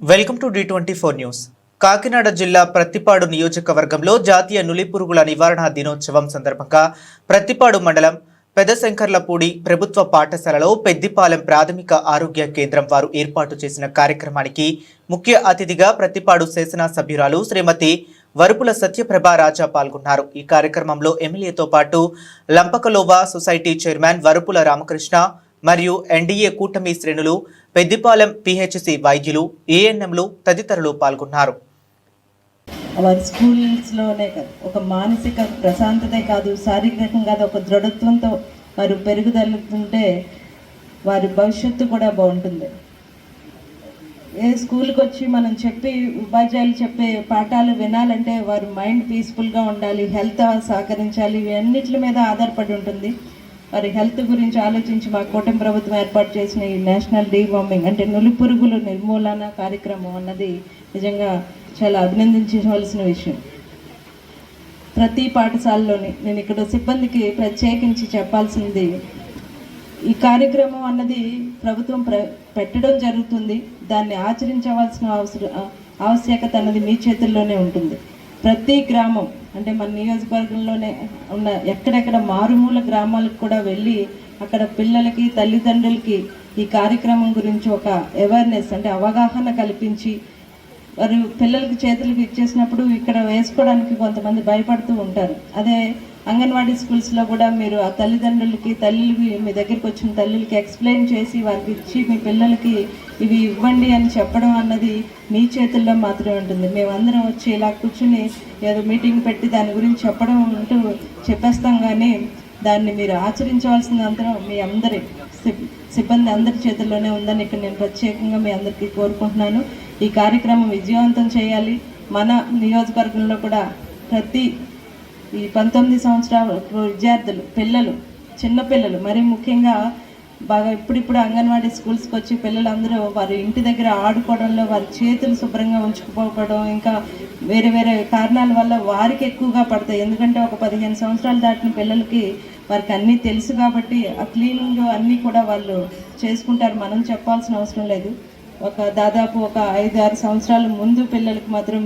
Welcome to the twenty four news. Kakinada జిల్లా ప్రత్తిపాడు నియోజకవర్గంలో జాతీయ నులిపురుగుల నివారణ దినోత్సవం సందర్భంగా ప్రత్తిపాడు మండలం పెదశంకర్లపూడి ప్రభుత్వ పాఠశాలలో పెద్దిపాలెం ప్రాథమిక ఆరోగ్య కేంద్రం వారు ఏర్పాటు చేసిన కార్యక్రమానికి ముఖ్య అతిథిగా ప్రత్తిపాడు శాసనసభ్యురాలు శ్రీమతి వరుపుల సత్యప్రభ రాజా పాల్గొన్నారు. ఈ కార్యక్రమంలో ఎమ్మెల్యేతో పాటు లంపకలోవా సొసైటీ చైర్మన్ వరుపుల రామకృష్ణ మరియు ఎన్డీఏ కూటమి శ్రేణులు పెద్దిపాలెం పిహెచ్సి వైద్యులు ఏఎన్ఎంలు తదితరులు పాల్గొన్నారు. వారి స్కూల్స్లోనే కాదు ఒక మానసిక ప్రశాంతతే కాదు శారీరకంగా కాదు ఒక దృఢత్వంతో వారు పెరుగుదలుతుంటే వారి భవిష్యత్తు కూడా బాగుంటుంది. ఏ స్కూల్కి వచ్చి మనం చెప్పి ఉపాధ్యాయులు చెప్పే పాఠాలు వినాలంటే వారి మైండ్ పీస్ఫుల్గా ఉండాలి హెల్త్ సహకరించాలి ఇవన్నిటి మీద ఆధారపడి ఉంటుంది. వారి హెల్త్ గురించి ఆలోచించి మా కూటమి ప్రభుత్వం ఏర్పాటు చేసిన ఈ నేషనల్ డీవార్మింగ్ అంటే నులి పురుగుల నిర్మూలన కార్యక్రమం అన్నది నిజంగా చాలా అభినందించవలసిన విషయం. ప్రతి పాఠశాలలోని నేను ఇక్కడ సిబ్బందికి ప్రత్యేకించి చెప్పాల్సింది ఈ కార్యక్రమం అన్నది ప్రభుత్వం పెట్టడం జరుగుతుంది. దాన్ని ఆచరించవలసిన అవసరం ఆవశ్యకత అన్నది మీ చేతుల్లోనే ఉంటుంది. ప్రతి గ్రామం అంటే మన నియోజకవర్గంలోనే ఉన్న ఎక్కడెక్కడ మారుమూల గ్రామాలకు కూడా వెళ్ళి అక్కడ పిల్లలకి తల్లిదండ్రులకి ఈ కార్యక్రమం గురించి ఒక అవేర్నెస్ అంటే అవగాహన కల్పించి వారు పిల్లలకి చేతులకు ఇచ్చేసినప్పుడు ఇక్కడ వేసుకోవడానికి కొంతమంది భయపడుతూ ఉంటారు. అదే అంగన్వాడీ స్కూల్స్లో కూడా మీరు ఆ తల్లిదండ్రులకి తల్లికి మీ దగ్గరికి వచ్చిన తల్లులకి ఎక్స్ప్లెయిన్ చేసి వారికి ఇచ్చి మీ పిల్లలకి ఇవి ఇవ్వండి అని చెప్పడం అన్నది మీ చేతుల్లో మాత్రమే ఉంటుంది. మేమందరం వచ్చి ఇలా కూర్చుని ఏదో మీటింగ్ పెట్టి దాని గురించి చెప్పడం అంటూ చెప్పేస్తాం కానీ దాన్ని మీరు ఆచరించవలసిన అందరం మీ అందరి సిబ్బంది అందరి చేతుల్లోనే ఉందని ఇక్కడ నేను ప్రత్యేకంగా మీ అందరికీ కోరుకుంటున్నాను. ఈ కార్యక్రమం విజయవంతం చేయాలి. మన నియోజకవర్గంలో కూడా ప్రతి ఈ పంతొమ్మిది సంవత్సరాల విద్యార్థులు పిల్లలు చిన్నపిల్లలు మరి ముఖ్యంగా బాగా ఇప్పుడిప్పుడు అంగన్వాడీ స్కూల్స్కి వచ్చి పిల్లలందరూ వారి ఇంటి దగ్గర ఆడుకోవడంలో వారి చేతులు శుభ్రంగా ఉంచుకుపోవడం ఇంకా వేరే వేరే కారణాల వల్ల వారికి ఎక్కువగా పడతాయి. ఎందుకంటే ఒక పదిహేను సంవత్సరాలు దాటిన పిల్లలకి వారికి అన్నీ తెలుసు కాబట్టి ఆ క్లీనింగ్ అన్నీ కూడా వాళ్ళు చేసుకుంటారు. మనం చెప్పాల్సిన అవసరం లేదు. ఒక దాదాపు ఒక ఐదు ఆరు సంవత్సరాల ముందు పిల్లలకు మాత్రం